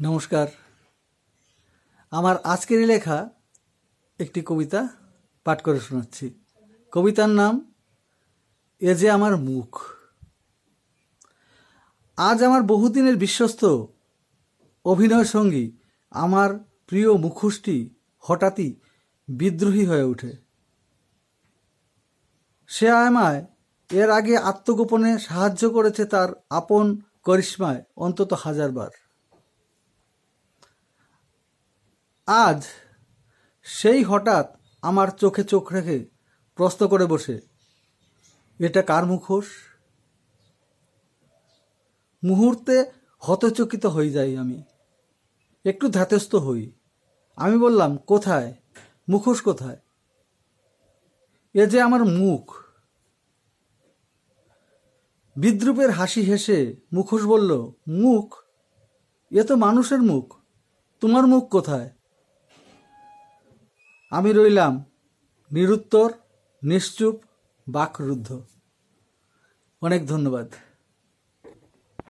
নমস্কার। আমার আজকেরই লেখা একটি কবিতা পাঠ করে শোনাচ্ছি। কবিতার নাম, এ যে আমার মুখ। আজ আমার বহুদিনের বিশ্বস্ত অভিনয় সঙ্গী, আমার প্রিয় মুখোশটি হঠাৎই বিদ্রোহী হয়ে ওঠে। সে আমায় এর আগে আত্মগোপনে সাহায্য করেছে তার আপন করিশ্মায় অন্তত হাজারবার। আজ সেই হঠাৎ আমার চোখে চোখ রেখে প্রশ্ন করে বসে, এটা কার মুখোশ? মুহূর্তে হতচকিত হয়ে যাই আমি। একটু ধাতস্থ হই। আমি বললাম, কোথায়? মুখোশ কোথায়? এ যে আমার মুখ। বিদ্রুপের হাসি হেসে মুখোশ বলল, মুখ? এ তো মানুষের মুখ। তোমার মুখ কোথায়? আমি রইলাম নিরুত্তর নিশ্চুপ বাকরুদ্ধ। অনেক ধন্যবাদ।